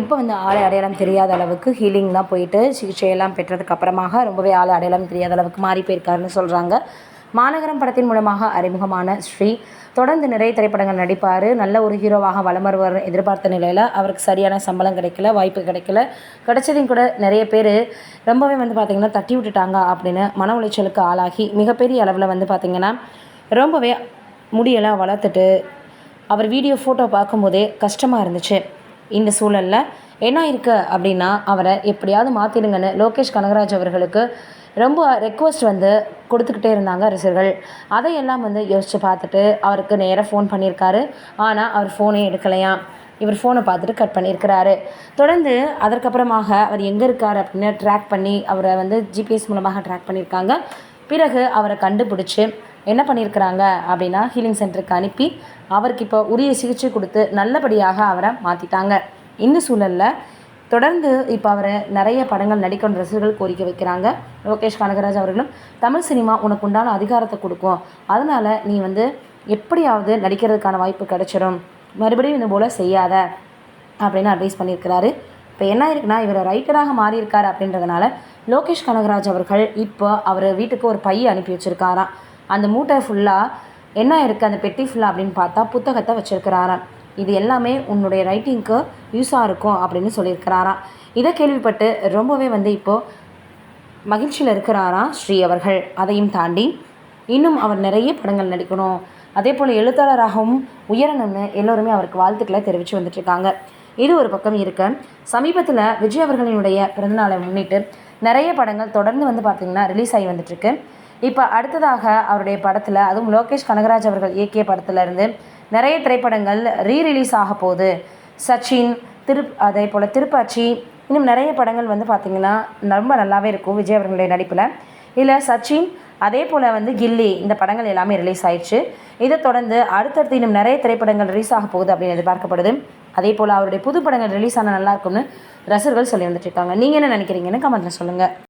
இப்போ வந்து ஆளை அடையாளம் தெரியாத அளவுக்கு ஹீலிங்லாம் போயிட்டு சிகிச்சையெல்லாம் பெற்றதுக்கு அப்புறமாக ரொம்பவே ஆளை அடையாளம் தெரியாத அளவுக்கு மாறி போயிருக்காருன்னு சொல்கிறாங்க மாநகரம் படத்தின் மூலமாக அறிமுகமான ஸ்ரீ தொடர்ந்து நிறைய திரைப்படங்கள் நடிப்பார். நல்ல ஒரு ஹீரோவாக வலம் வருவார் எதிர்பார்த்த நிலையில் அவருக்கு சரியான சம்பளம் கிடைக்கல வாய்ப்பு கிடைக்கல. கிடைச்சதையும் கூட நிறைய பேர் ரொம்பவே வந்து பார்த்திங்கன்னா தட்டி விட்டுட்டாங்க அப்படின்னு மன உளைச்சலுக்கு ஆளாகி மிகப்பெரிய அளவில் வந்து பார்த்திங்கன்னா ரொம்பவே முடியெல்லாம் வளர்த்துட்டு அவர் வீடியோ ஃபோட்டோ பார்க்கும்போதே கஷ்டமாக இருந்துச்சு. இந்த சூழலில் என்ன இருக்கு அப்படின்னா அவரை எப்படியாவது மாற்றிடுங்கன்னு லோகேஷ் கனகராஜ் அவர்களுக்கு ரொம்ப ரெக்வஸ்ட் வந்து கொடுத்துக்கிட்டே இருந்தாங்க ரசிகர்கள் அதையெல்லாம் வந்து யோசித்து பார்த்துட்டு அவருக்கு நேராக ஃபோன் பண்ணியிருக்காரு. ஆனால் அவர் ஃபோனே எடுக்கலையாம் இவர் ஃபோனை பார்த்துட்டு கட் பண்ணியிருக்கிறாரு. தொடர்ந்து அதற்கப்புறமாக அவர் எங்கே இருக்கார் அப்படின்னு ட்ராக் பண்ணி அவரை வந்து ஜிபிஎஸ் மூலமாக ட்ராக் பண்ணியிருக்காங்க. பிறகு அவரை கண்டுபிடிச்சி என்ன பண்ணியிருக்கிறாங்க அப்படின்னா ஹீலிங் சென்டருக்கு அனுப்பி அவருக்கு இப்போ உரிய சிகிச்சை கொடுத்து நல்லபடியாக அவரை மாற்றிட்டாங்க இந்த சூழலில் தொடர்ந்து இப்போ அவரை நிறைய படங்கள் நடிக்கணும் ரசிகர்கள் கோரிக்கை வைக்கிறாங்க. லோகேஷ் கனகராஜ் அவர்களும் தமிழ் சினிமா உனக்கு உண்டான அதிகாரத்தை கொடுக்கும். அதனால் நீ வந்து எப்படியாவது நடிக்கிறதுக்கான வாய்ப்பு கிடைச்சிடும் மறுபடியும் இது போல் செய்யாத. அப்படின்னு அட்வைஸ் பண்ணியிருக்கிறாரு. இப்போ என்ன இருக்குன்னா இவர் ரைட்டராக மாறியிருக்கார் அப்படின்றதுனால லோகேஷ் கனகராஜ் அவர்கள் இப்போ அவர் வீட்டுக்கு ஒரு பையை அனுப்பி வச்சுருக்காராம். அந்த மூட்டை ஃபுல்லாக என்ன இருக்குது அந்த பெட்டி ஃபுல்லாக அப்படின்னு பார்த்தா புத்தகத்தை வச்சுருக்கிறாராம். இது எல்லாமே உன்னுடைய ரைட்டிங்க்கு யூஸாக இருக்கும் அப்படின்னு சொல்லியிருக்கிறாராம். இதை கேள்விப்பட்டு ரொம்பவே வந்து இப்போது மகிழ்ச்சியில் இருக்கிறாராம் ஸ்ரீ அவர்கள். அதையும் தாண்டி இன்னும் அவர் நிறைய படங்கள் நடிக்கணும். அதே போல் எழுத்தாளராகவும் உயரணும்னு எல்லோருமே அவருக்கு வாழ்த்துக்களை தெரிவித்து வந்துட்டுருக்காங்க. இது ஒரு பக்கம் இருக்க. சமீபத்தில் விஜய் அவர்களினுடைய பிறந்தநாளை முன்னிட்டு நிறைய படங்கள் தொடர்ந்து வந்து பார்த்திங்கன்னா ரிலீஸ் ஆகி வந்துட்டுருக்கு. இப்போ அடுத்ததாக அவருடைய படத்தில் அதுவும் லோகேஷ் கனகராஜ் அவர்கள் இயக்கிய படத்துலேருந்து நிறைய திரைப்படங்கள் ரீ ரிலீஸ் ஆக போகுது. சச்சின் திரு அதே போல் திருப்பாச்சி இன்னும் நிறைய படங்கள் வந்து பார்த்திங்கன்னா ரொம்ப நல்லாவே இருக்கும் விஜய் அவர்களுடைய நடிப்பில். இதில் சச்சின் அதே போல் வந்து கில்லி இந்த படங்கள் எல்லாமே ரிலீஸ் ஆயிடுச்சு. இதை தொடர்ந்து அடுத்தடுத்து இன்னும் நிறைய திரைப்படங்கள் ரிலீஸ் ஆக போகுது அப்படின்னு எதிர்பார்க்கப்படுது. அதே போல் அவருடைய புது படங்கள் ரிலீஸ் ஆனால் நல்லா இருக்கும்னு ரசிகர்கள் சொல்லி வந்துட்டு இருக்காங்க. நீங்கள் என்ன நினைக்கிறீங்கன்னு கமெண்ட்டில் சொல்லுங்கள்